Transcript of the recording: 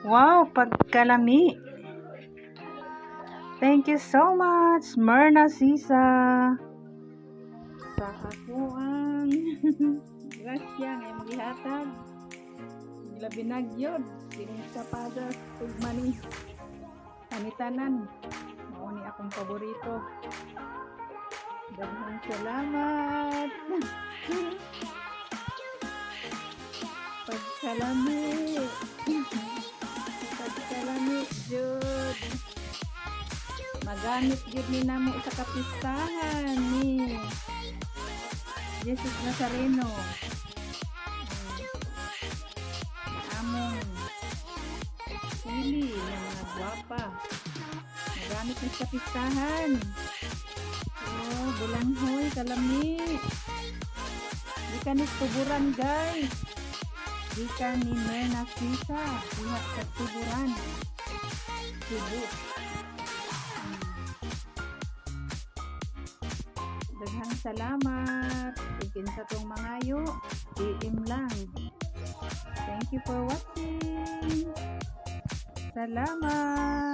Wow, pagkalami. Thank you so much, Myrna Sisa. Sa ako ang grasya ngay magihatag. Labi nagyod, sining sapadas, tugmani. Panitanan. Mao ni akong paborito. Daghang salamat. Pagkalami, Magamit gid ni namo sa kapistahan ni Jesus Nazareno. Among pili ng mga gwapa. Magamit ni sa kapistahan. Oh, bulanghoy, kalami. Di ka ni tuburan, guys. Di ka ni Mena Sisa. Diha sa tuburan. Tubo. Daghang salamat. Igin sa tong mga yo. DM lang. Thank you for watching. Salamat.